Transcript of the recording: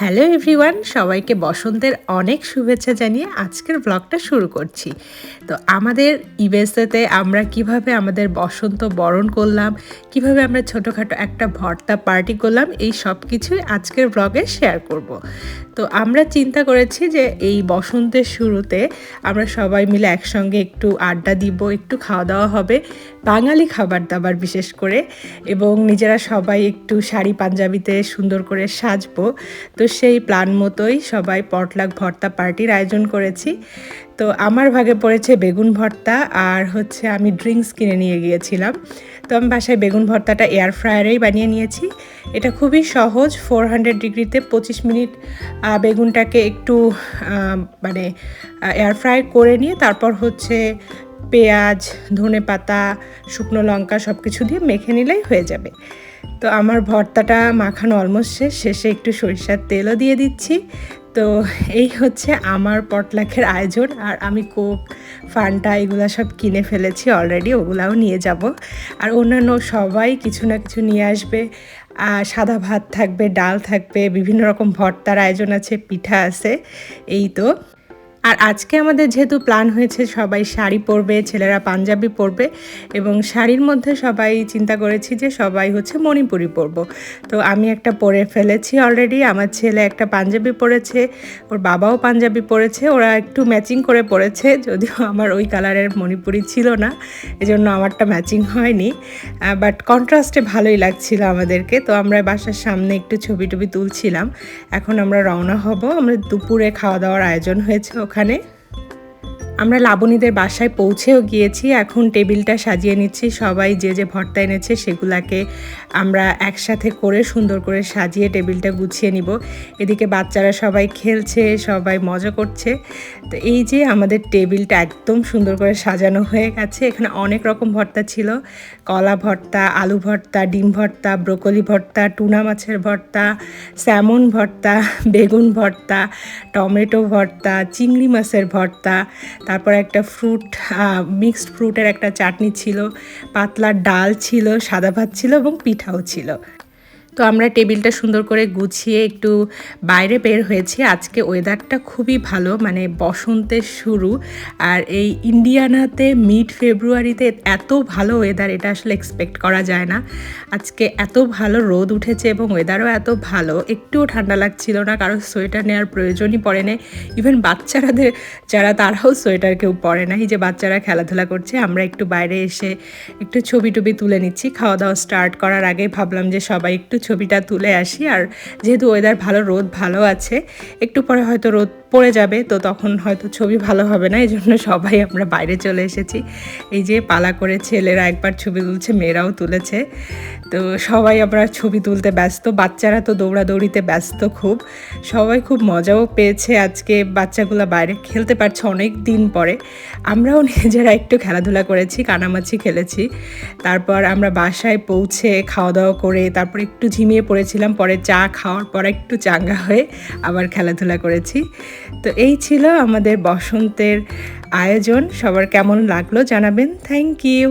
Hello everyone, সবাইকে বসন্তের অনেক শুভেচ্ছা জানিয়ে আজকের ব্লগটা শুরু করছি তো আমাদের ইউএসএতে আমরা কীভাবে আমাদের বসন্ত বরণ করলাম, কীভাবে আমরা ছোটোখাটো একটা ভর্তা পার্টি করলাম, এই সব কিছুই আজকের ব্লগে শেয়ার করব। তো আমরা চিন্তা করেছি যে এই বসন্তের শুরুতে আমরা সবাই মিলে একসঙ্গে একটু আড্ডা দিব, একটু খাওয়া দাওয়া হবে, বাঙালি খাবার দাবার বিশেষ করে, এবং নিজেরা সবাই একটু শাড়ি পাঞ্জাবিতে সুন্দর করে সাজবো তো সেই প্ল্যান মতোই সবাই পটলাক ভর্তা পার্টির আয়োজন করেছি। তো আমার ভাগে পড়েছে বেগুন ভর্তা আর হচ্ছে আমি ড্রিঙ্কস কিনে নিয়ে গিয়েছিলাম। তো আমি বাসায় বেগুন ভর্তাটা এয়ার ফ্রায়ারেই বানিয়ে নিয়েছি। এটা খুবই সহজ, ফোর হান্ড্রেড ডিগ্রিতে পঁচিশ মিনিট বেগুনটাকে একটু মানে এয়ার ফ্রাই করে নিয়ে তারপর হচ্ছে পেঁয়াজ ধনে পাতা শুকনো লঙ্কা সব কিছু দিয়ে মেখে নিলেই হয়ে যাবে। তো আমার ভর্তাটা মাখানো অলমোস্ট শেষ, শেষে একটু সরিষার তেলও দিয়ে দিচ্ছি। তো এই হচ্ছে আমার পটলাখের আয়োজন, আর আমি কোক, ফান্টা এগুলো সব কিনে ফেলেছি অলরেডি ওগুলাও নিয়ে যাব। আর অন্যান্য সবাই কিছু না কিছু নিয়ে আসবে। সাদা ভাত থাকবে, ডাল থাকবে, বিভিন্ন রকম ভর্তার আয়োজন আছে, পিঠা আছে, এই তো। আর আজকে আমাদের যেহেতু প্ল্যান হয়েছে, সবাই শাড়ি পরবে, ছেলেরা পাঞ্জাবি পরবে এবং শাড়ির মধ্যে সবাই চিন্তা করেছি যে সবাই হচ্ছে মণিপুরি পরব। তো আমি একটা পরে ফেলেছি অলরেডি আমার ছেলে একটা পাঞ্জাবি পরেছে, ওর বাবাও পাঞ্জাবি পরেছে, ওরা একটু ম্যাচিং করে পরেছে, যদিও আমার ওই কালারের মণিপুরি ছিল না, এজন্য আমারটা ম্যাচিং হয়নি। বাট কন্ট্রাস্টে ভালোই লাগছিল আমাদেরকে, তো আমরা বাসার সামনে একটু ছবি টবি তুলছিলাম, এখন আমরা রওনা হব, আমরা দুপুরে খাওয়া দাওয়ার আয়োজন হয়েছে ওখানে আমরা লাবণীদের বাসায় পৌঁছেও গিয়েছি। এখন টেবিলটা সাজিয়ে নিচ্ছি। সবাই যে যে ভর্তা এনেছে সেগুলাকে আমরা একসাথে করে সুন্দর করে সাজিয়ে টেবিলটা গুছিয়ে নিব। এদিকে বাচ্চারা সবাই খেলছে, সবাই মজা করছে। তো এই যে আমাদের টেবিলটা একদম সুন্দর করে সাজানো হয়ে গেছে। এখানে অনেক রকম ভর্তা ছিল। কলা ভর্তা, আলু ভর্তা, ডিম ভর্তা, ব্রোকলি ভর্তা, টুনা মাছের ভর্তা, স্যামন ভর্তা, বেগুন ভর্তা, টমেটো ভর্তা, চিংড়ি মাছের ভর্তা। তারপর একটা ফ্রুট মিক্সড ফ্রুটের একটা চাটনি ছিল, পাতলা ডাল ছিল, সাদা ভাত ছিল এবং পিঠাও ছিল। তো আমরা টেবিলটা সুন্দর করে গুছিয়ে একটু বাইরে বের হয়েছি। আজকে ওয়েদারটা খুবই ভালো মানে বসন্তের শুরু। আর এই ইন্ডিয়ানাতে মিড ফেব্রুয়ারিতে এত ভালো ওয়েদার, এটা আসলে এক্সপেক্ট করা যায় না। আজকে এত ভালো রোদ উঠেছে এবং ওয়েদারও এত ভালো, একটুও ঠান্ডা লাগছিল না কারণ সোয়েটার নেওয়ার প্রয়োজনই পড়ে না ইভেন বাচ্চারাদের, যারা তারাও সোয়েটার কেউ পরে না। এই যে বাচ্চারা খেলাধুলা করছে, আমরা একটু বাইরে এসে একটু ছবি টবি তুলে নিচ্ছি। খাওয়া দাওয়া স্টার্ট করার আগে ভাবলাম যে সবাই একটু ছবিটা তুলে আসি। আর যেহেতু ওয়েদার ভালো রোদ ভালো আছে একটু পরে হয়তো রোদ পড়ে যাবে, তো তখন হয়তো ছবি ভালো হবে না এই জন্য সবাই আমরা বাইরে চলে এসেছি। এই যে পালা করে ছেলেরা একবার ছবি তুলছে, মেয়েরাও তুলেছে। তো সবাই আমরা ছবি তুলতে ব্যস্ত, বাচ্চারা তো দৌড়াদৌড়িতে ব্যস্ত খুব। সবাই খুব মজাও পেয়েছে আজকে, বাচ্চাগুলো বাইরে খেলতে পারছে অনেক দিন পরে। আমরাও নিজেরা একটু খেলাধুলা করেছি, কানামাছি খেলেছি। তারপর আমরা বাসায় পৌঁছে খাওয়া দাওয়া করে, তারপর একটু ঝিমিয়ে পড়েছিলাম, পরে চা খাওয়ার পর একটু চাঙ্গা হয়ে আবার খেলাধুলা করেছি। তো এই ছিল আমাদের বসন্তের আয়োজন। সবার কেমন লাগল জানাবেন। Thank you